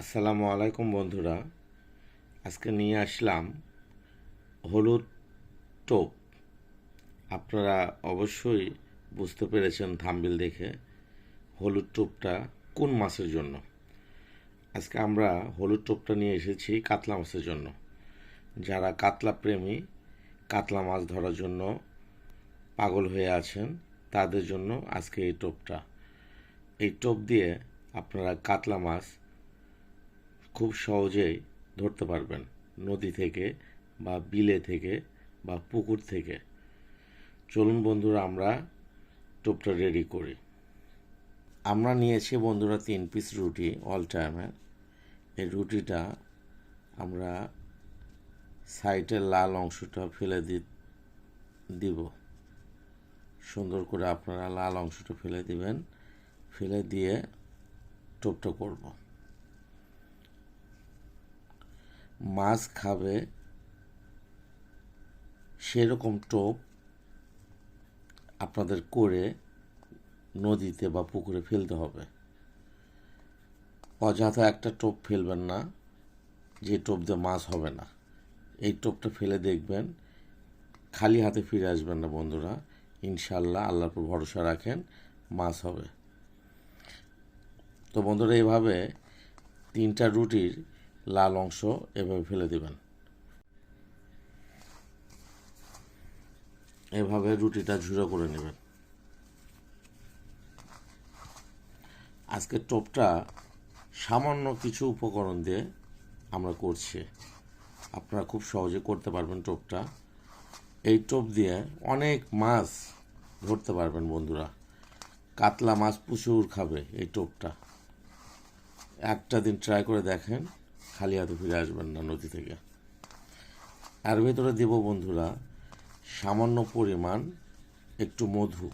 আসসালামু আলাইকুম বন্ধুরা। আজকে নিয়ে আসলাম হলুদ টোপ। আপনারা অবশ্যই বুঝতে পেরেছেন থাম্বিল দেখে হলুদ টোপটা কোন মাছের জন্য। আজকে আমরা হলুদ টোপটা নিয়ে এসেছি কাতলা মাছের জন্য। যারা কাতলা প্রেমী, কাতলা মাছ ধরার জন্য পাগল হয়ে আছেন, তাদের জন্য আজকে এই টোপটা। এই টোপ দিয়ে আপনারা কাতলা মাছ খুব সহজেই ধরতে পারবেন নদী থেকে বা বিলে থেকে বা পুকুর থেকে। চলুন বন্ধুরা, আমরা টোপটা রেডি করি। আমরা নিয়েছি বন্ধুরা তিন পিস রুটি অল টাইমের এই রুটিটা আমরা সাইডের লাল অংশটা ফেলে দি দিব। সুন্দর করে আপনারা লাল অংশটা ফেলে দিবেন। ফেলে দিয়ে টোপটা করব। মাছ খাবে, সেরকম টোপ আপনাদের করে নদীতে বা পুকুরে ফেলতে হবে। অযথা একটা টোপ ফেলবেন না, যে টোপ দিয়ে মাছ হবে না। এই টোপটা ফেলে দেখবেন, খালি হাতে ফিরে আসবেন না বন্ধুরা। ইনশাল্লাহ আল্লাহর উপর ভরসা রাখেন, মাছ হবে। তো বন্ধুরা এইভাবে তিনটা রুটির লাল অংশ এভাবে ফেলে দেবেন। এভাবে রুটিটা ঝুড়ো করে নেবেন। আজকে টোপটা সামান্য কিছু উপকরণ দিয়ে আমরা করছি। আপনারা খুব সহজে করতে পারবেন টোপটা। এই টোপ দিয়ে অনেক মাছ ধরতে পারবেন বন্ধুরা। কাতলা মাছ প্রচুর খাবে এই টোপটা। একটা দিন ট্রাই করে দেখেন। খালি হাতে ফিরে আসবেন না নদী থেকে। আর ভেতরে দেব বন্ধুরা, সামান্য পরিমাণ একটু মধু।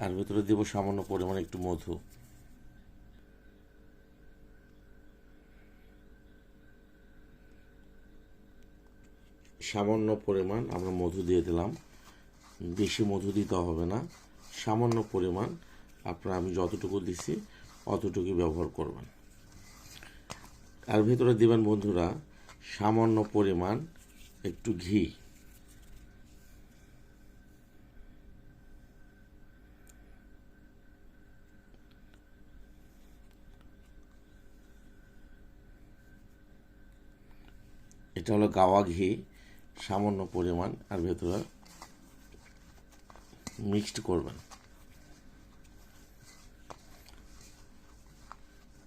আর ভেতরে দেব সামান্য পরিমাণ একটু মধু। সামান্য পরিমাণ আমরা মধু দিয়ে দিলাম। বেশি মধু দিতে হবে না। সামান্য পরিমাণ আপনারা আমি যতটুকু দিছি, অতটুকুই ব্যবহার করবেন। তার ভিতরে দিবেন বন্ধুরা সামান্য পরিমাণ একটু ঘি। এটা হলো গাওয়া ঘি, সামান্য পরিমাণ, আর ভেতরে মিক্সড করবেন।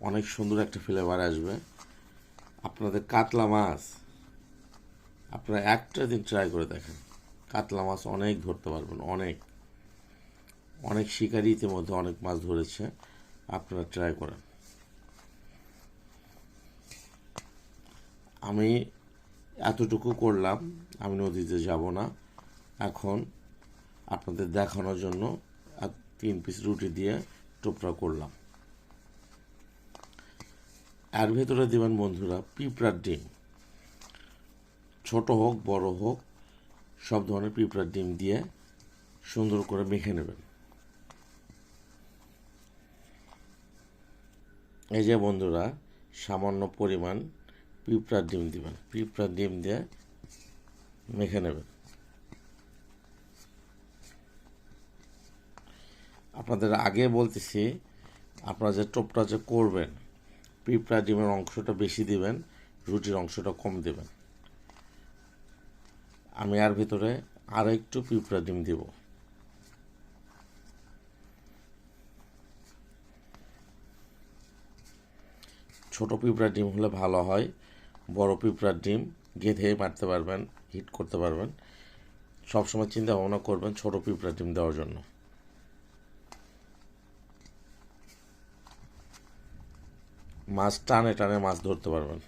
অনেক সুন্দর একটা ফ্লেভার আসবে। আপনাদের কাতলা মাছ। আপনারা একটা দিন ট্রাই করে দেখেন। কাতলা মাছ অনেক ধরতে পারবেন, অনেক। অনেক শিকারি ইতিমধ্যে অনেক মাছ ধরেছে, আপনারা ট্রাই করেন। আমি এতটুকু করলাম, আমি নদীতে যাব না। এখন আপনাদের দেখানোর জন্য তিন পিস রুটি দিয়ে টোপরা করলাম। এর ভেতরে দেবেন বন্ধুরা পিঁপড়ার ডিম। ছোট হোক, বড় হোক, সব ধরনের পিঁপড়ার ডিম দিয়ে সুন্দর করে মেখে নেবেন। এই যে বন্ধুরা, সামান্য পরিমাণ পিঁপড়ার ডিম দিবেন। পিঁপড়ার ডিম দিয়ে মেখে নেবেন। আপনাদের আগে বলতেছি, আপনারা যে টোপটা যে করবেন পিঁপড়া ডিমের অংশটা বেশি দিবেন, রুটির অংশটা কম দেবেন। আমি আর ভিতরে আরও একটু পিঁপড়া ডিম দেব। ছোট পিঁপড়ার ডিম হলে ভালো হয়, বড় পিঁপড়ার ডিম গেঁথে মারতে পারবেন, হিট করতে পারবেন। সবসময় চিন্তা ভাবনা করবেন ছোট পিঁপড়ার ডিম দেওয়ার জন্য। মাছ টানে টানে মাছ ধরতে পারবেন।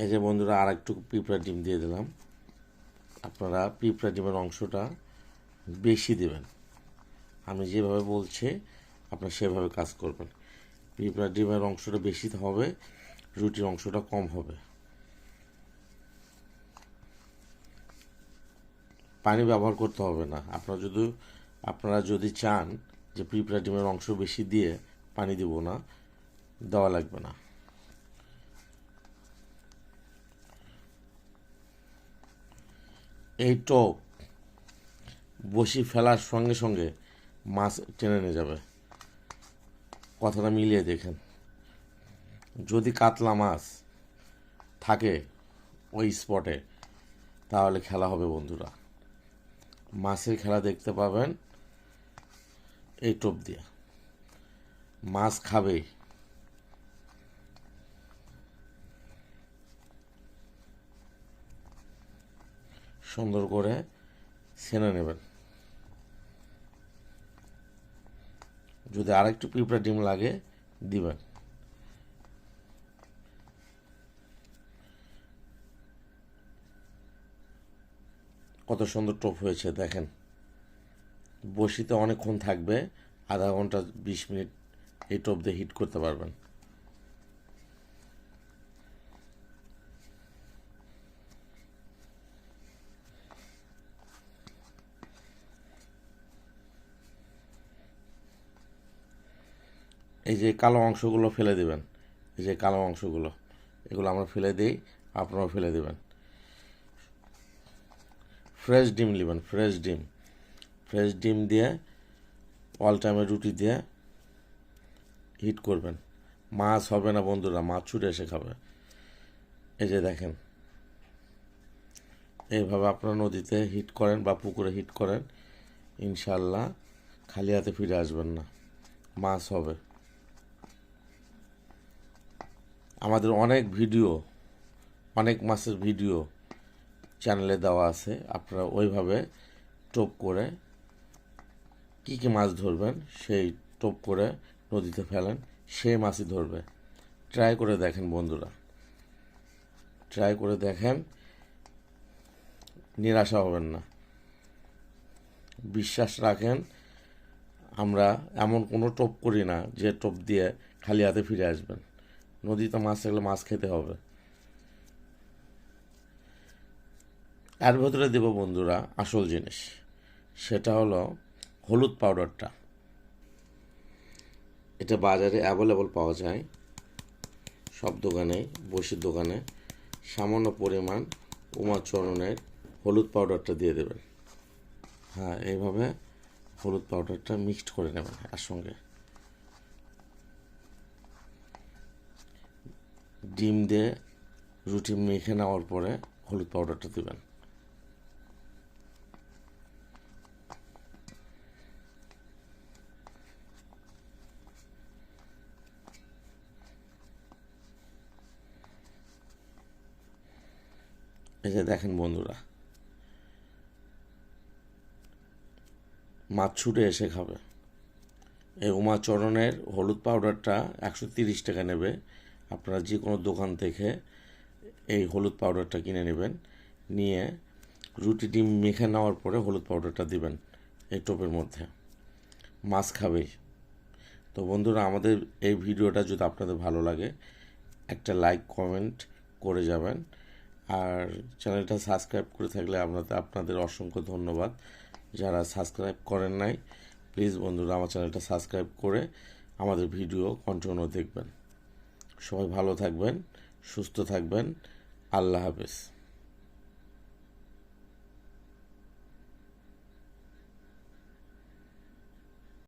এই যে বন্ধুরা আর একটু পিঁপড়া ডিম দিয়ে দিলাম। আপনারা পিঁপড়া ডিমের অংশটা বেশি দেবেন। আমি যেভাবে বলছি আপনারা সেভাবে কাজ করবেন। পিঁপড়া ডিমের অংশটা বেশি হবে, রুটির অংশটা কম হবে। পানি ব্যবহার করতে হবে না। আপনারা যদি আপনারা যদি চান যে পিঁপড়া ডিমের অংশ বেশি দিয়ে পানি দিব না, দেওয়া লাগবে না। এই টোপ বসি ফেলার সঙ্গে সঙ্গে মাছ টেনে নিয়ে যাবে। কথাটা মিলিয়ে দেখেন। যদি কাতলা মাছ থাকে ওই স্পটে তাহলে খেলা হবে বন্ধুরা। মাছের খেলা দেখতে পাবেন। এই টোপ দিয়ে। মাছ খাবেই সুন্দর করে ছেনে নেবেন। যদি আরেকটু পিঁপড়া ডিম লাগে, দিবেন। কত সুন্দর টোপ হয়েছে, দেখেন। বসিতে অনেকক্ষণ থাকবে, আধা ঘণ্টা, বিশ মিনিট এই টোপ দিয়ে হিট করতে পারবেন। এই যে কালো অংশগুলো ফেলে দিবেন, এই যে কালো অংশগুলো, এগুলো আমরা ফেলে দিই, আপনারাও ফেলে দিবেন। ফ্রেশ ডিম নেবেন ফ্রেশ ডিম। ফ্রেশ ডিম দিয়ে অল টাইমে রুটি দিয়ে হিট করবেন। মাছ হবে না বন্ধুরা মাছ ছুটে এসে খাবে। এই যে দেখেন, এইভাবে আপনারা নদীতে হিট করেন বা পুকুরে হিট করেন ইনশাল্লাহ খালি হাতে ফিরে আসবেন না। মাছ হবে। আমাদের অনেক ভিডিও অনেক মাছের ভিডিও চ্যানেলে দেওয়া আছে, আপনারা ওইভাবে টোপ করে কী কী মাছ ধরবেন, সেই টোপ করে নদীতে ফেলেন, সেই মাছই ধরবে। ট্রাই করে দেখেন বন্ধুরা। ট্রাই করে দেখেন, নিরাশা হবেন না। বিশ্বাস রাখেন, আমরা এমন কোনো টোপ করি না যে টোপ দিয়ে খালি হাতে ফিরে আসবেন। নদীতে মাছ থাকলে মাছ খেতে হবে। এর ভেতরে দেব বন্ধুরা আসল জিনিস। সেটা হলো হলুদ পাউডারটা। এটা বাজারে অ্যাভেলেবল পাওয়া যায়। সব দোকানে বসির দোকানে। সামান্য পরিমাণ উমাচরণের হলুদ পাউডারটা দিয়ে দেবেন। হ্যাঁ এইভাবে হলুদ পাউডারটা মিক্সড করে নেবেন এর সঙ্গে। ডিম দিয়ে রুটি মেখে নেওয়ার পরে হলুদ পাউডারটা দেবেন। এই যে দেখেন বন্ধুরা, মাছ ছুটে এসে খাবে। এই উমাচরণের হলুদ পাউডারটা একশো তিরিশ টাকা নেবে। আপনারা যে কোনো দোকান থেকে এই হলুদ পাউডারটা কিনে নেবেন। নিয়ে রুটি ডিম মেখে নেওয়ার পরে হলুদ পাউডারটা দিবেন এই টোপের মধ্যে। মাছ খাবেই। তো বন্ধুরা, আমাদের এই ভিডিওটা যদি আপনাদের ভালো লাগে, একটা লাইক, কমেন্ট করে যাবেন। আর চ্যানেলটা সাবস্ক্রাইব করে থাকলে আপনাদের আপনাদের অসংখ্য ধন্যবাদ। যারা সাবস্ক্রাইব করেন নাই প্লিজ বন্ধুরা আমার চ্যানেলটা সাবস্ক্রাইব করে আমাদের ভিডিও কন্টিনিউ দেখবেন। সবাই ভালো থাকবেন, সুস্থ থাকবেন। আল্লাহ হাফেজ।